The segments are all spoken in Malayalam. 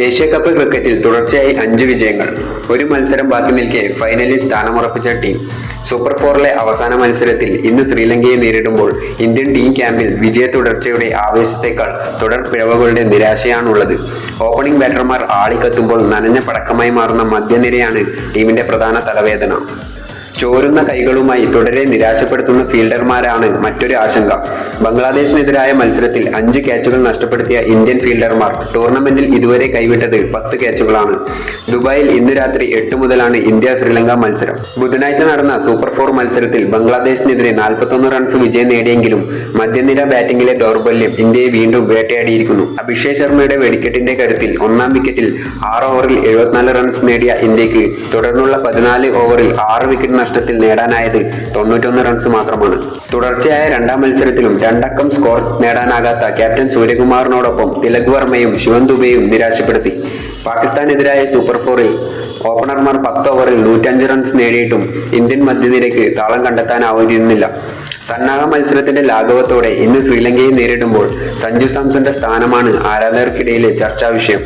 ഏഷ്യ കപ്പ് ക്രിക്കറ്റിൽ തുടർച്ചയായി അഞ്ച് വിജയങ്ങൾ. ഒരു മത്സരം ബാക്കി നിൽക്കെ ഫൈനലിൽ സ്ഥാനമുറപ്പിച്ച ടീം. സൂപ്പർ ഫോറിലെ അവസാന മത്സരത്തിൽ ഇന്ന് ശ്രീലങ്കയെ നേരിടുമ്പോൾ ഇന്ത്യൻ ടീം ക്യാമ്പിൽ വിജയ തുടർച്ചയുടെ ആവേശത്തേക്കാൾ തുടർ പിഴവുകളുടെ നിരാശയാണുള്ളത്. ഓപ്പണിംഗ് ബാറ്റർമാർ ആളിക്കത്തുമ്പോൾ നനഞ്ഞ പടക്കമായി മാറുന്ന മധ്യനിരയാണ് ടീമിന്റെ പ്രധാന തലവേദന. ചോരുന്ന കൈകളുമായി തുടരെ നിരാശപ്പെടുത്തുന്ന ഫീൽഡർമാരാണ് മറ്റൊരു ആശങ്ക. ബംഗ്ലാദേശിനെതിരായ മത്സരത്തിൽ അഞ്ച് ക്യാച്ചുകൾ നഷ്ടപ്പെടുത്തിയ ഇന്ത്യൻ ഫീൽഡർമാർ ടൂർണമെന്റിൽ ഇതുവരെ കൈവിട്ടത് പത്ത് ക്യാച്ചുകളാണ് ദുബായിൽ ഇന്ന് രാത്രി എട്ട് മുതലാണ് ഇന്ത്യ ശ്രീലങ്ക മത്സരം. ബുധനാഴ്ച നടന്ന സൂപ്പർ ഫോർ മത്സരത്തിൽ ബംഗ്ലാദേശിനെതിരെ നാൽപ്പത്തൊന്ന് റൺസ് വിജയം നേടിയെങ്കിലും മധ്യനിര ബാറ്റിംഗിലെ ദൗർബല്യം ഇന്ത്യയെ വീണ്ടും വേട്ടയാടിയിരിക്കുന്നു. അഭിഷേക് ശർമ്മയുടെ വെടിക്കെട്ടിന്റെ കരുത്തിൽ ഒന്നാം വിക്കറ്റിൽ ആറ് ഓവറിൽ എഴുപത്തിനാല് റൺസ് നേടിയ ഇന്ത്യയ്ക്ക് തുടർന്നുള്ള പതിനാല് ഓവറിൽ ആറ് വിക്കറ്റ് നഷ്ടത്തിൽ നേടാനായത് തൊണ്ണൂറ്റൊന്ന് റൺസ് മാത്രമാണ്. തുടർച്ചയായ രണ്ടാം മത്സരത്തിലും രണ്ടക്കം സ്കോർ നേടാനാകാത്ത ക്യാപ്റ്റൻ സൂര്യകുമാറിനോടൊപ്പം തിലക് വർമ്മയും ശിവൻ ദുബെയും നിരാശപ്പെടുത്തി. പാകിസ്ഥാനെതിരായ സൂപ്പർ ഫോറിൽ ഓപ്പണർമാർ പത്ത് ഓവറിൽ നൂറ്റഞ്ച് റൺസ് നേടിയിട്ടും ഇന്ത്യൻ മധ്യനിരയ്ക്ക് താളം കണ്ടെത്താനാവുന്നില്ല സന്നാഹ മത്സരത്തിന്റെ ലാഘവത്തോടെ ഇന്ന് ശ്രീലങ്കയെ നേരിടുമ്പോൾ സഞ്ജു സാംസന്റെ സ്ഥാനമാണ് ആരാധകർക്കിടയിലെ ചർച്ചാ വിഷയം.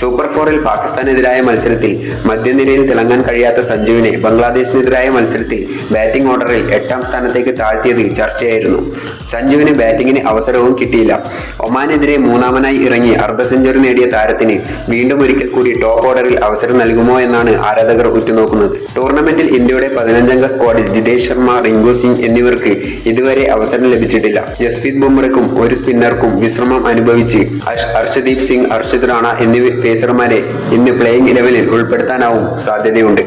സൂപ്പർ ഫോറിൽ പാകിസ്ഥാനെതിരായ മത്സരത്തിൽ മധ്യനിരയിൽ തിളങ്ങാൻ കഴിയാത്ത സഞ്ജുവിനെ ബംഗ്ലാദേശിനെതിരായ മത്സരത്തിൽ ബാറ്റിംഗ് ഓർഡറിൽ എട്ടാം സ്ഥാനത്തേക്ക് താഴ്ത്തിയത് ചർച്ചയായിരുന്നു. സഞ്ജുവിന് ബാറ്റിംഗിന് അവസരവും കിട്ടിയില്ല. ഒമാനെതിരെ മൂന്നാമനായി ഇറങ്ങി അർദ്ധ സെഞ്ചുറി നേടിയ താരത്തിന് വീണ്ടും ഒരിക്കൽ കൂടി ടോപ്പ് ഓർഡറിൽ അവസരം നൽകുമോ എന്നാണ് ആരാധകർ ഉറ്റുനോക്കുന്നത്. ടൂർണമെന്റിൽ ഇന്ത്യയുടെ പതിനഞ്ചംഗ സ്ക്വാഡിൽ ജിതേഷ് ശർമ്മ റിങ്കു സിംഗ് എന്നിവർക്ക് ഇതുവരെ അവസരം ലഭിച്ചിട്ടില്ല. ജസ്പ്രീത് ബുംറയ്ക്കും ഒരു സ്പിന്നർക്കും വിശ്രമം അനുഭവിച്ച് അർഷദീപ് സിംഗ് അർഷിത് റാണ എന്നീ പേസർമാരെ ഇന്ന് പ്ലേയിങ് ഇലവനിൽ ഉൾപ്പെടുത്താനാവും സാധ്യതയുണ്ട്.